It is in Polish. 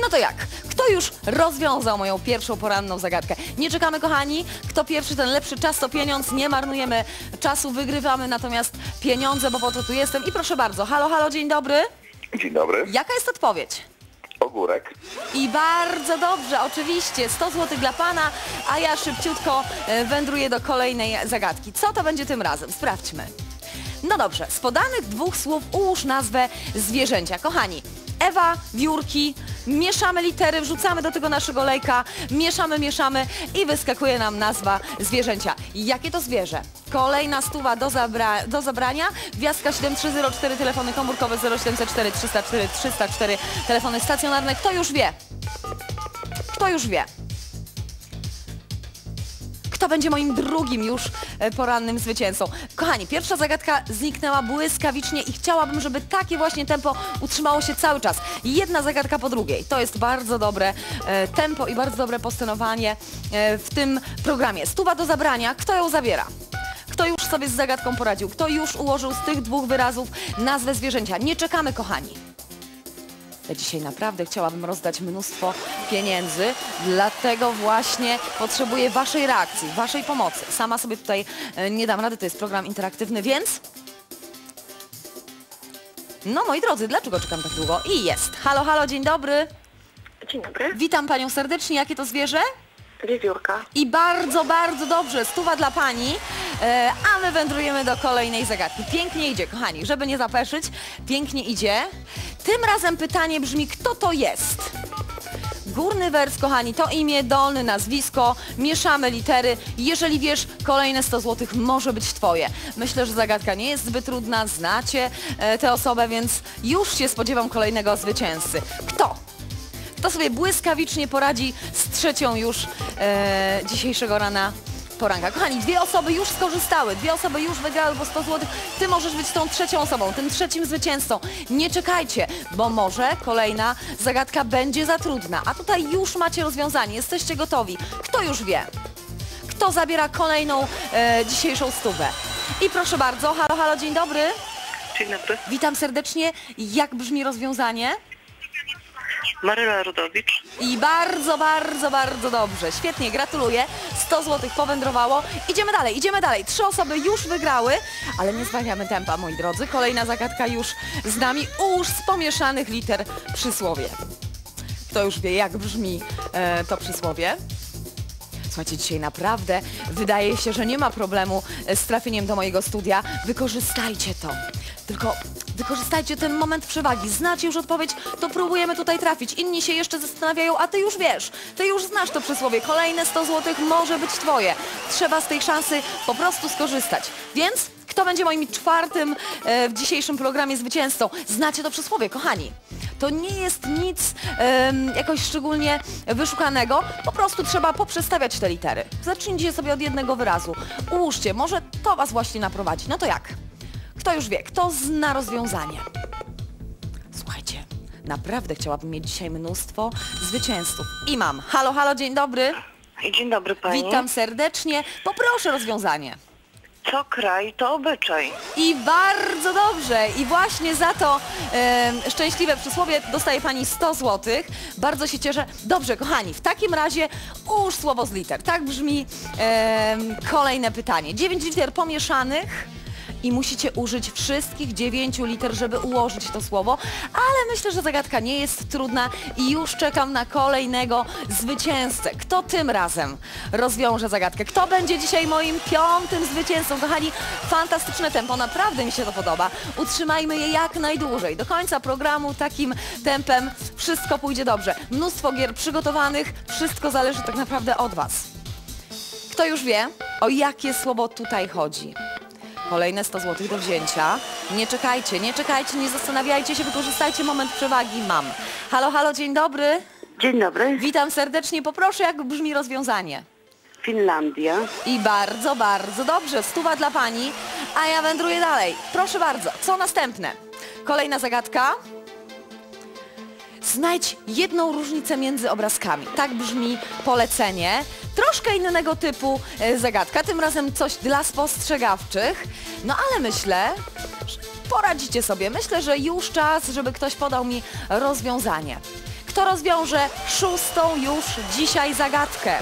No to jak? Kto już rozwiązał moją pierwszą poranną zagadkę? Nie czekamy, kochani. Kto pierwszy, ten lepszy czas to pieniądz. Nie marnujemy czasu, wygrywamy natomiast pieniądze, bo po to tu jestem. I proszę bardzo, halo, halo, dzień dobry. Dzień dobry. Jaka jest odpowiedź? Ogórek. I bardzo dobrze, oczywiście, 100 zł dla Pana, a ja szybciutko e, wędruję do kolejnej zagadki. Co to będzie tym razem? Sprawdźmy. No dobrze, z podanych dwóch słów ułóż nazwę zwierzęcia. Kochani, Ewa, wiórki, mieszamy litery, wrzucamy do tego naszego lejka, mieszamy, mieszamy i wyskakuje nam nazwa zwierzęcia. Jakie to zwierzę? Kolejna stuwa do, zabra do zabrania, gwiazdka 7304, telefony komórkowe 0704 304 304, telefony stacjonarne. Kto już wie? Kto już wie? Kto będzie moim drugim już e, porannym zwycięzcą? Kochani, pierwsza zagadka zniknęła błyskawicznie i chciałabym, żeby takie właśnie tempo utrzymało się cały czas. Jedna zagadka po drugiej. To jest bardzo dobre e, tempo i bardzo dobre postonowanie e, w tym programie. Stuwa do zabrania. Kto ją zabiera? Kto już sobie z zagadką poradził? Kto już ułożył z tych dwóch wyrazów nazwę zwierzęcia? Nie czekamy, kochani. Ja dzisiaj naprawdę chciałabym rozdać mnóstwo pieniędzy, dlatego właśnie potrzebuję Waszej reakcji, Waszej pomocy. Sama sobie tutaj e, nie dam rady, to jest program interaktywny, więc... No moi drodzy, dlaczego czekam tak długo? I jest. Halo, halo, dzień dobry. Dzień dobry, Witam Panią serdecznie. Jakie to zwierzę? wiewiórka. I bardzo, bardzo dobrze, stuwa dla Pani, e, a my wędrujemy do kolejnej zagadki. Pięknie idzie, kochani, żeby nie zapeszyć, pięknie idzie. Tym razem pytanie brzmi, kto to jest? Górny wers, kochani, to imię, dolny nazwisko, mieszamy litery. Jeżeli wiesz, kolejne 100 zł może być Twoje. Myślę, że zagadka nie jest zbyt trudna, znacie e, tę osobę, więc już się spodziewam kolejnego zwycięzcy. Kto? Kto sobie błyskawicznie poradzi z trzecią już e, dzisiejszego rana poranka. Kochani, dwie osoby już skorzystały, dwie osoby już wygrały po 100 zł. Ty możesz być tą trzecią osobą, tym trzecim zwycięzcą. Nie czekajcie, bo może kolejna zagadka będzie za trudna. A tutaj już macie rozwiązanie, jesteście gotowi. Kto już wie? Kto zabiera kolejną e, dzisiejszą stówę? I proszę bardzo, halo, halo, dzień dobry. Dzień dobry. Witam serdecznie. Jak brzmi rozwiązanie? Maryla Rudowicz. I bardzo, bardzo, bardzo dobrze. Świetnie, gratuluję. 100 zł powędrowało. Idziemy dalej, idziemy dalej. Trzy osoby już wygrały, ale nie zwalniamy tempa, moi drodzy. Kolejna zagadka już z nami. Ułóż z pomieszanych liter przysłowie. Kto już wie, jak brzmi e, to przysłowie? Słuchajcie, dzisiaj naprawdę wydaje się, że nie ma problemu z trafieniem do mojego studia. Wykorzystajcie to. Tylko wykorzystajcie ten moment przewagi. Znacie już odpowiedź, to próbujemy tutaj trafić. Inni się jeszcze zastanawiają, a ty już wiesz. Ty już znasz to przysłowie. Kolejne 100 zł może być twoje. Trzeba z tej szansy po prostu skorzystać. Więc kto będzie moim czwartym e, w dzisiejszym programie zwycięzcą? Znacie to przysłowie, kochani. To nie jest nic em, jakoś szczególnie wyszukanego, po prostu trzeba poprzestawiać te litery. Zacznijcie sobie od jednego wyrazu. Ułóżcie, może to Was właśnie naprowadzi. No to jak? Kto już wie? Kto zna rozwiązanie? Słuchajcie, naprawdę chciałabym mieć dzisiaj mnóstwo zwycięzców. I mam. Halo, halo, dzień dobry. Dzień dobry pani. Witam serdecznie. Poproszę rozwiązanie. Co kraj, to obyczaj. I bardzo dobrze. I właśnie za to e, szczęśliwe przysłowie dostaje Pani 100 zł. Bardzo się cieszę. Dobrze, kochani, w takim razie ułóż słowo z liter. Tak brzmi e, kolejne pytanie. 9 liter pomieszanych i musicie użyć wszystkich 9 liter, żeby ułożyć to słowo, ale myślę, że zagadka nie jest trudna i już czekam na kolejnego zwycięzcę. Kto tym razem rozwiąże zagadkę? Kto będzie dzisiaj moim piątym zwycięzcą? Kochani, fantastyczne tempo, naprawdę mi się to podoba. Utrzymajmy je jak najdłużej. Do końca programu takim tempem wszystko pójdzie dobrze. Mnóstwo gier przygotowanych, wszystko zależy tak naprawdę od Was. Kto już wie, o jakie słowo tutaj chodzi? Kolejne 100 zł do wzięcia. Nie czekajcie, nie czekajcie, nie zastanawiajcie się, wykorzystajcie moment przewagi. Mam. Halo, halo, dzień dobry. Dzień dobry, Witam serdecznie. Poproszę, jak brzmi rozwiązanie. Finlandia. I bardzo, bardzo dobrze. Stuwa dla Pani, a ja wędruję dalej. Proszę bardzo, co następne? Kolejna zagadka. Znajdź jedną różnicę między obrazkami. Tak brzmi polecenie. Troszkę innego typu e, zagadka, tym razem coś dla spostrzegawczych. No ale myślę, że poradzicie sobie. Myślę, że już czas, żeby ktoś podał mi rozwiązanie. kto rozwiąże szóstą już dzisiaj zagadkę.